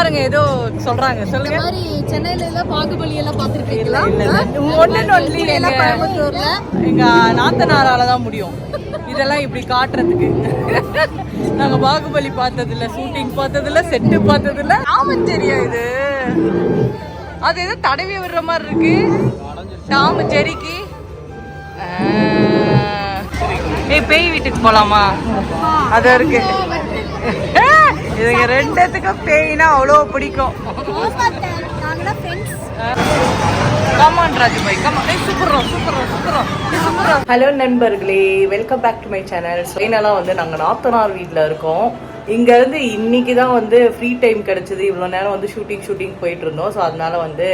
பாருங்க ஏதோ சொல்றாங்க. இந்த சொல்லுங்க மாதிரி சென்னையில எல்லாம் பாகுபலி எல்லாம் பாத்துருக்கீங்களா. ஒண்ணு ஒன்லி எல்லாம் கோயம்புத்தூர்ல? எங்க நாத்தனாரால தான் முடியும். இதெல்லாம் இப்படி காட்டுறதுக்கு. நாங்க பாகுபலி பார்த்தது இல்ல ஷூட்டிங் பார்த்தது இல்ல செட்டு பார்த்தது இல்ல ஆமாம் தெரியும் இது? அது ஏதோ தடவி விடுற மாதிரி இருக்கு. டாம் ஜெரிக்கு ஏய் பேய் வீட்டுக்கு போலாமா? அது இருக்கு. இதுங்க ரெண்டுத்துக்கும் பேய்னா அவ்வளோ பிடிக்கும். ஹலோ நண்பர்களே. Welcome back to my channel ஃபைனலாக வந்து நாங்கள் நாத்தனார் வீட்டில் இருக்கோம். இங்கேருந்து இன்னைக்கு தான் வந்து ஃப்ரீ டைம் கிடச்சிது. இவ்வளோ நேரம் வந்து ஷூட்டிங் ஷூட்டிங் போயிட்டு இருந்தோம். ஸோ அதனால வந்து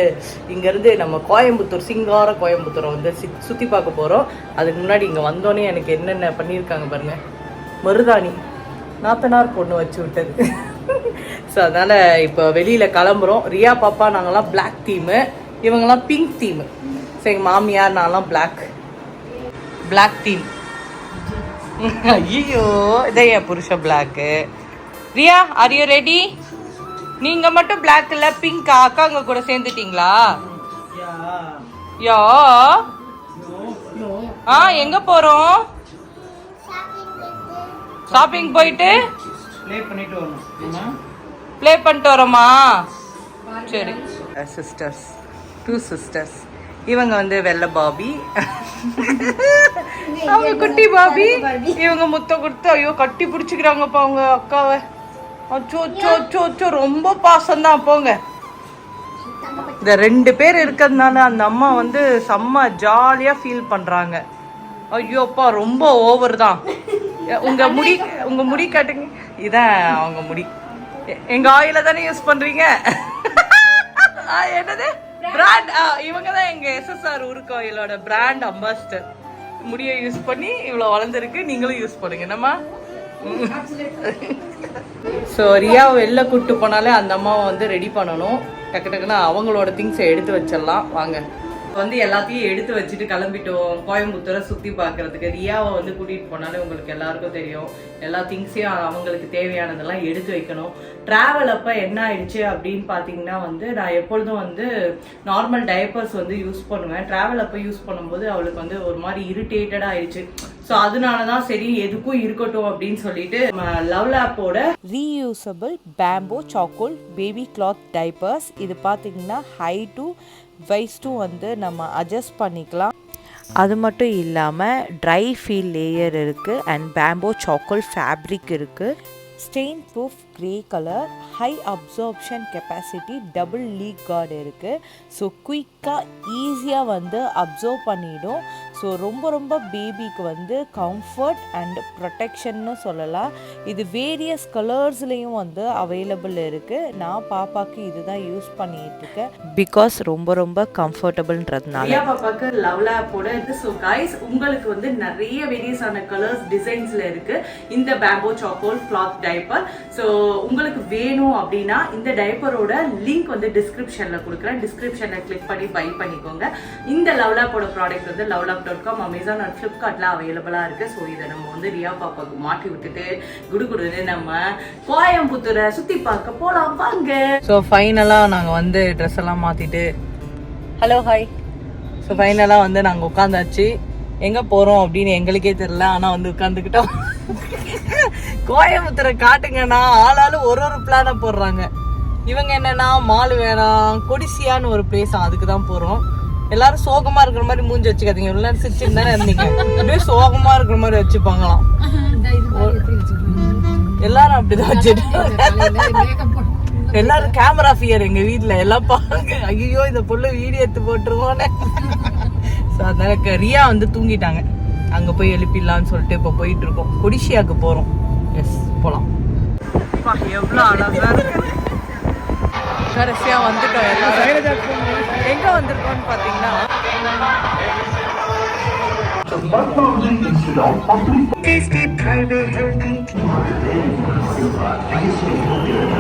இங்கேருந்து நம்ம கோயம்புத்தூர் சிங்கார கோயம்புத்தூரை வந்து சி- சுற்றி பார்க்க போகிறோம் அதுக்கு முன்னாடி இங்கே வந்தோடனே எனக்கு என்னென்ன பண்ணியிருக்காங்க பாருங்க. மருதாணி. நாத்தனார் பொண்ணு வச்சு விட்டது. ஸோ அதனால் இப்போ வெளியில் கிளம்புறோம். ரியா பாப்பா நாங்கள்லாம் பிளாக் தீமு இவங்கெல்லாம் பிங்க் தீமு ஸோ எங்கள் மாமியார் நான்லாம் பிளாக் பிளாக் தீம் ஐயோ இதே என் புருஷ black Riya are you ready நீங்க மட்டும் பிளாக் இல்ல பிங்க் அக்காங்க கூட சேர்ந்துட்டீங்களா? யா. ஆ எங்க போறோம்? ஷாப்பிங் போயிட்டு ப்ளே பண்ணிட்டு வரணும். ப்ளே பண்ணிட்டு வரோமா? சரி. சிஸ்டர்ஸ் டூ சிஸ்டர்ஸ் இவங்க வந்து வெள்ளை பாபி. அவங்க குட்டி பாபி? இவங்க முத்த கொடுத்து ஐயோ கட்டி பிடிச்சிக்கிறாங்கப்பா அவங்க அக்காவை. அச்சோ அச்சோ அச்சோ அச்சோ ரொம்ப பாசம்தான் போங்க. இந்த ரெண்டு பேர் இருக்கிறதுனால அந்த அம்மா வந்து செம்ம ஜாலியா ஃபீல் பண்றாங்க. ஐயோப்பா ரொம்ப ஓவர் தான். உங்க முடி உங்க முடி காட்டுங்க. இதான் அவங்க முடி. எங்க ஆயில தானே யூஸ் பண்றீங்க? ஆ, என்னது? பிராண்ட் இவங்க தான் எங்க எஸ்எஸ்ஆர் உருக்கு ஆயிலோட பிராண்ட் அம்பாசிடர் முடியை யூஸ் பண்ணி இவ்வளோ வளர்ந்துருக்கு. நீங்களும் யூஸ் பண்ணுங்க. என்னம்மா? ஸோ ரியாவை வெளில கூப்பிட்டு போனாலே அந்த அம்மாவை வந்து ரெடி பண்ணணும். டக்கு டக்குன்னு அவங்களோட திங்ஸை எடுத்து வச்சிடலாம். வாங்க. வந்து எல்லாத்தையும் எடுத்து வச்சுட்டு கிளம்பிட்டோம். கோயம்புத்தூரை சுற்றி பார்க்கறதுக்கு. ரியாவை வந்து கூட்டிகிட்டு போனாலே உங்களுக்கு எல்லாருக்கும் தெரியும். எல்லா திங்ஸையும் அவங்களுக்கு தேவையானதெல்லாம் எடுத்து வைக்கணும். ட்ராவல் அப்போ என்ன ஆயிடுச்சு அப்படின்னு பார்த்தீங்கன்னா வந்து நான் எப்பொழுதும் வந்து நார்மல் டைப்பர்ஸ் வந்து யூஸ் பண்ணுவேன். ட்ராவல் அப்போ யூஸ் பண்ணும்போது அவளுக்கு வந்து ஒரு மாதிரி இரிட்டேட்டடாக ஆயிடுச்சு. ஸோ அதனால தான் சரி எதுக்கும் இருக்கட்டும் அப்படின்னு சொல்லிட்டு love லேப்போட reusable bamboo charcoal baby cloth diapers இது பார்த்தீங்கன்னா ஹை டு வைஸ்ட்டும் வந்து நம்ம அட்ஜஸ்ட் பண்ணிக்கலாம். அது மட்டும் இல்லாமல் ட்ரை ஃபீல் லேயர் இருக்குது அண்ட் பேம்போ சாக்கோல் ஃபேப்ரிக் இருக்குது stain proof grey colour high absorption capacity double leak guard இருக்குது ஸோ குயிக்காக ஈஸியாக வந்து அப்சர்வ் பண்ணிடும். ஸோ ரொம்ப ரொம்ப பேபிக்கு வந்து கம்ஃபர்ட் அண்ட் ப்ரொடெக்ஷன்னு சொல்லலாம். இது வேரியஸ் கலர்ஸ்லேயும் வந்து அவைலபிள் இருக்குது நான் பாப்பாக்கு இதுதான் யூஸ் பண்ணிட்டு இருக்கேன் பிகாஸ் ரொம்ப ரொம்ப கம்ஃபர்டபுள்ன்றதுனால ரியா பாப்பாக்கு லவ் லேப்போட இது ஸோ கைஸ் உங்களுக்கு வந்து நிறைய வேரியஸ் ஆன கலர்ஸ் டிசைன்ஸ்ல இருக்கு. இந்த bamboo charcoal cloth diaper so உங்களுக்கு வேணும் அப்படின்னா இந்த டைப்பரோட லிங்க் வந்து டிஸ்கிரிப்ஷன்ல கொடுக்குறேன். டிஸ்கிரிப்ஷன்ல கிளிக் பண்ணி பை பண்ணிக்கோங்க. இந்த லவ் லேப்போட ப்ராடக்ட் வந்து love lap dot com Amazon and ஃப்ளிப்கார்ட்லாம் அவைலபிளாக இருக்குது ஸோ இதை நம்ம வந்து ரியா பாப்பாக்கு மாட்டி விட்டுட்டு குடுகுடுன்னு நம்ம கோயம்புத்தூரை சுற்றி பார்க்க போகலாம் வாங்க. ஸோ ஃபைனலாக நாங்கள் வந்து ட்ரெஸ் எல்லாம் மாற்றிட்டு ஹலோ ஹாய் ஸோ ஃபைனலாக வந்து நாங்கள் உட்காந்தாச்சு. எங்கே போகிறோம் அப்படின்னு எங்களுக்கே தெரில ஆனால் வந்து உட்காந்துக்கிட்டோம். கோயம்புத்தூரை காட்டுங்கன்னா ஆளாலும் ஒரு ஒரு பிளானை போடுறாங்க. இவங்க என்னன்னா மால் வேணாம் கொடிசியான்னு ஒரு பிளேஸ் அதுக்கு தான் போகிறோம் எல்லாரும் சோகமா இருக்கிற மாதிரி மூஞ்சி வச்சுக்காதீங்க. இவ்வளோ நேரம் சிரிச்சுன்னு தானே இருந்தீங்க. அப்படியே சோகமா இருக்கிற மாதிரி வச்சுப்பாங்களாம். எல்லாரும் அப்படிதான் வச்சுட்டு எல்லாரும் கேமரா ஃபியர் எங்க வீட்ல. எல்லாம் பாருங்க. ஐயோ இந்த பொண்ணு வீடியோ எடுத்து போட்டுருவோன்னு ஸோ அதனால ரியா வந்து தூங்கிட்டாங்க. அங்க போய் எழுப்பிடலாம்னு சொல்லிட்டு இப்போ போயிட்டு இருக்கோம் கொடிஷியாக்கு போறோம். எஸ் போலாம். எவ்வளோ அழகா இருக்கு. கடைசியா வந்துட்டோம் எங்கே வந்திருக்கோம்னு பார்த்தீங்கன்னா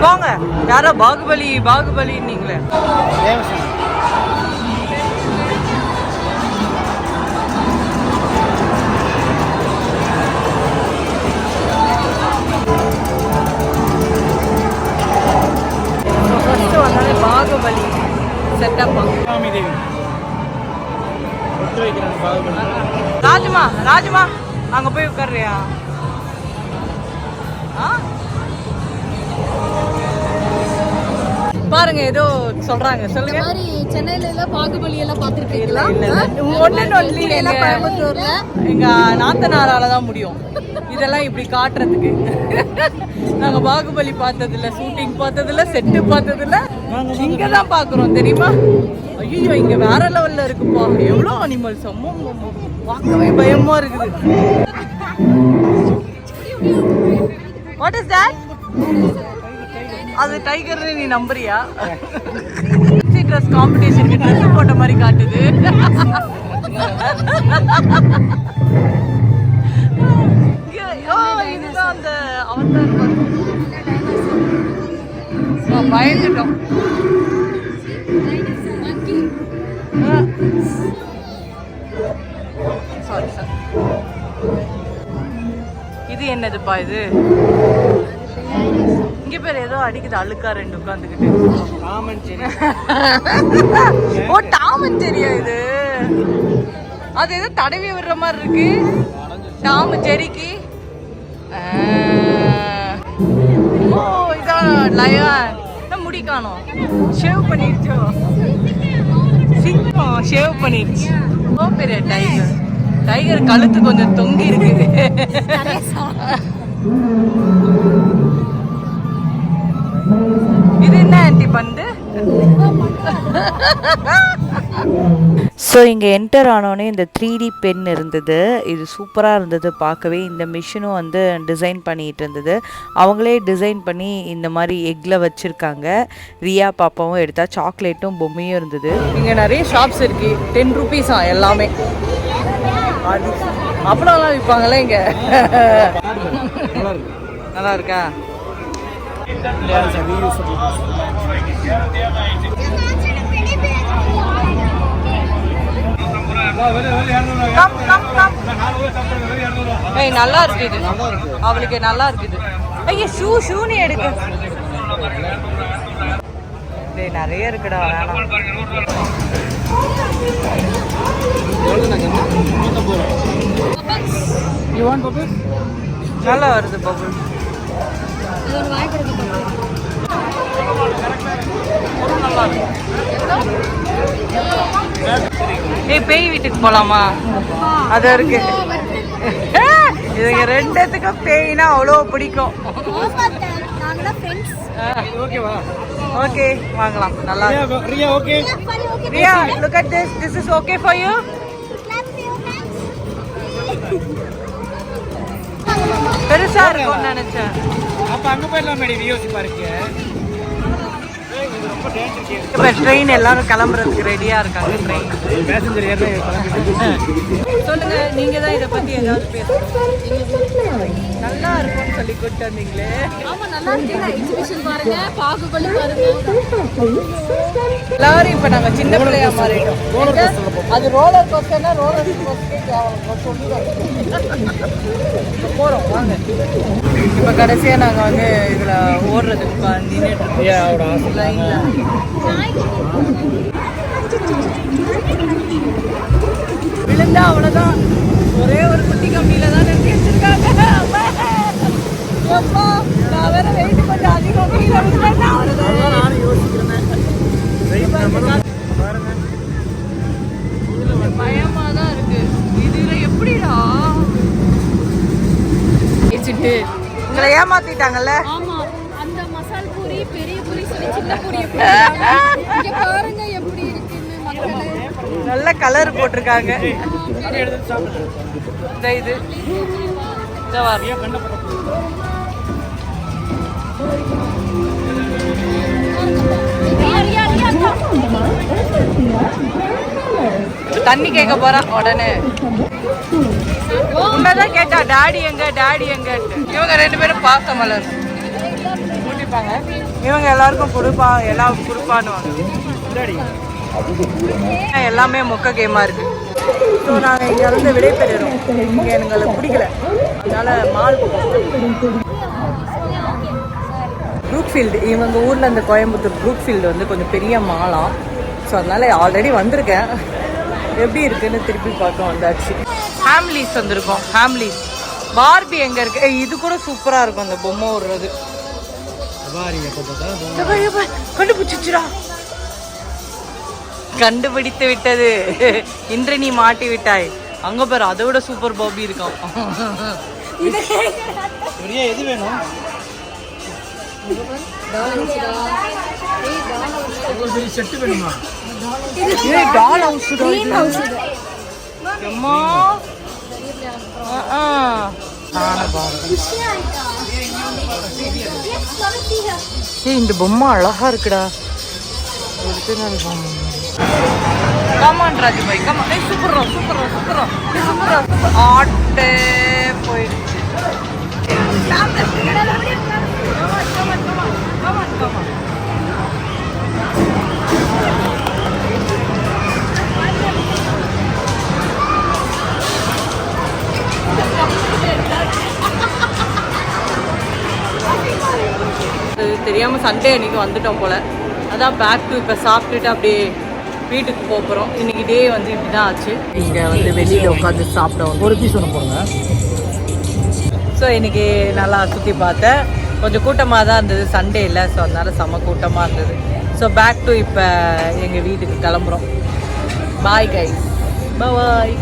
போங்க யாரோ பாகுபலி பாகுபலி நீங்களே பாகுபலி. செட்டப்பா சுவாமி தேவி ஒட்டு வைக்கிறாங்க ராஜுமா ராஜுமா அங்க போய் உட்கார்றியா ஆ? பாருங்க ஏதோ சொல்றாங்க. சொல்லுங்க. மாதிரி சென்னையில எல்லாம் பாகுபலி எல்லாம் பாத்திருக்கீங்களா ஒன்லி எங்க- கோயம்புத்தூர்ல? எங்க நாத்தனாரால தான் முடியும். இதெல்லாம் இப்படி காட்டுறதுக்கு. நாங்க பாகுபலி பார்த்ததில்ல ஷூட்டிங் பார்த்ததில்ல செட்டு பார்த்ததில்ல. இங்க தான் பாக்குறோம் தெரியுமா? ஐயோ இங்க வேற லெவல்ல இருக்குப்பா எவ்வளோ அம்மோ, அம்மோ. பார்க்கவே பயமா இருக்குது. வாட் இஸ் தட் அது டைகர் நீ நம்புறியா? ட்ரெஸ் காம்படிஷனுக்கு ட்ரெஸ் போட்ட மாதிரி காட்டுது. இதுதான் அந்த அவதார் பயந்துட்டோம். சாரி சார் இது என்னதுப்பா இது? இங்க பேர் ஏதோ அடிக்குது அழுக்கா ரெண்டு உட்காந்துக்கிட்டு ஓ டாமன் தெரியா இது? அது ஏதோ தடவி விடுற மாதிரி இருக்கு. டாம் ஜெரிக்கு. ஓ இதான் லயன் முடி காணோம். ஷேவ் பண்ணிருச்சோ சிங்கம் ஷேவ் பண்ணிருச்சு ஓ பெரிய டைகர் டைகர் கழுத்து கொஞ்சம் தொங்கி இருக்குது இது என்ன ஆன்டி பந்து? ஸோ இங்கே என்டர் ஆனோடனே இந்த த்ரீ டி பென் இருந்தது. இது சூப்பராக இருந்தது பார்க்கவே. இந்த மிஷினும் வந்து டிசைன் பண்ணிட்டு இருந்தது. அவங்களே டிசைன் பண்ணி இந்த மாதிரி எக்கில் வச்சுருக்காங்க. ரியா பாப்பாவும் எடுத்தா சாக்லேட்டும் பொம்மையும் இருந்தது. இங்க நிறைய ஷாப்ஸ் இருக்கு. டென் ருபீஸா எல்லாமே. அது அப்பளம்லாம் விற்பாங்களே இங்க? நல்லா இருக்கு? ஏய் நல்லா இருக்கு இது அவளுக்கு நல்லா இருக்குது. ஐயா ஷூ ஷூ நீ எடுக்க. டேய் நிறைய இருக்குடா வேணாம். நல்லா வருது பபுள் ஒரு ஏய் பேய் வீட்டுக்கு போலாமா? அது இருக்கு. இதுங்க ரெண்டுத்துக்கும் பேய்னா அவ்வளோ பிடிக்கும். ஓகே வாங்கலாம். நல்லா Riya okay. Riya look at this this is okay for you பெருசா இருக்கும்னு நினைச்சேன். அப்ப அங்க போயிடலாம் மேடி வியோசி பார்க்கு இது ரொம்ப டேஞ்சர் கேஸ் இப்போ ட்ரெயின் எல்லாரும் கிளம்புறதுக்கு ரெடியா இருக்காங்க ட்ரெயின் பேசஞ்சர் சொல்லுங்க நீங்க தான் இதை பத்தி ஏதாவது பேசுங்க நல்லா இருக்கும்னு சொல்லி கூட்டு வந்தீங்களே. ஆமா நல்லா இருக்கு எக்ஸிபிஷன் பாருங்க பாகுபலி பாருங்க. எல்லாரும் இப்ப நாங்க சின்ன பிள்ளையா மாறிட்டோம்? அது ரோலர் கோஸ்டர்னா ரோலர் கோஸ்டர் போறோம் வாங்க. இப்ப கடைசியா நாங்க வந்து இதுல ஓடுறதுக்கு நின்றுட்டு லைன்ல விழுந்தா அவ்வளவுதான். ஒரே ஒரு குட்டி கம்பியில தான் நிறுத்தி வச்சிருக்காங்க. நான் வேற வெயிட் கொஞ்சம் அதிகம் கீழே யோசிக்கிறேன் பாருங்க பயமா தான் இருக்கு இதுல எப்படிடா பேசிட்டு உங்களை ஏமாத்திட்டாங்கல்ல? ஆமா. அந்த மசால் பூரி பெரிய பூரி சொல்லி சின்ன பூரி? இங்க பாருங்க எப்படி இருக்குன்னு மக்களே. நல்ல கலர் போட்டிருக்காங்க. இந்த இது. தண்ணி கேட்க போறான் உடனே. உண்மைதான் கேட்டா டாடி எங்க டாடி எங்க? இவங்க ரெண்டு பேரும் பாச மலர். கூட்டிப்பாங்க. இவங்க எல்லாருக்கும் கொடுப்பா எல்லாம் கொடுப்பான்னுவாங்க. இந்தாடி எல்லாமே மொக்க கேமா இருக்கு. ஸோ நாங்கள் இங்க இருந்து விடைபெறுறோம். இங்க எங்களுக்கு பிடிக்கல. அதனால மால் ப்ரூக்ஃபீல்டு இவங்க ஊரில் இந்த கோயம்புத்தூர் ப்ரூக்ஃபீல்டு வந்து கொஞ்சம் பெரிய மாலாம் ஸோ அதனால் ஆல்ரெடி வந்திருக்கேன். எப்படி இருக்குன்னு திருப்பி பார்க்க வந்தாச்சு. ஃபேமிலிஸ் வந்திருக்கோம். ஃபேமிலிஸ் பார்பி எங்கே இருக்கு? ஏய், இது கூட சூப்பராக இருக்கும் அந்த பொம்மை விடுறது கண்டுபிடிச்சிச்சுடா கண்டுபிடித்து விட்டது. இன்று நீ மாட்டி விட்டாய். அங்க பாரு அதை விட சூப்பர் பாபி இருக்கான். பெரிய எது வேணும்? செட்டு வேணுமா? டால் ஹவுஸ் அம்மா ஆ, இந்த பொம்மை அழகா இருக்குடா. ஒரிஜினல் பொம்மை come on Rajubhai come on super ஆட்டு. சண்டே அன்னைக்கு வந்துட்டோம் போல. அதான் பேக் டு இப்போ சாப்பிட்டுட்டு அப்படியே வீட்டுக்கு போக போகிறோம் இன்னைக்கு டே வந்து இப்படி தான் ஆச்சு. இங்கே வந்து வெளியில் உட்காந்து சாப்பிட்டோம் ஒரு பீஸ் ஒன்று போடுங்க. ஸோ இன்னைக்கு நல்லா சுற்றி பார்த்தேன். கொஞ்சம் கூட்டமாக தான் இருந்தது. சண்டே இல்லை ஸோ அதனால செம்ம கூட்டமாக இருந்தது. ஸோ பேக் டு இப்போ எங்கள் வீட்டுக்கு கிளம்புறோம். Bye guys bye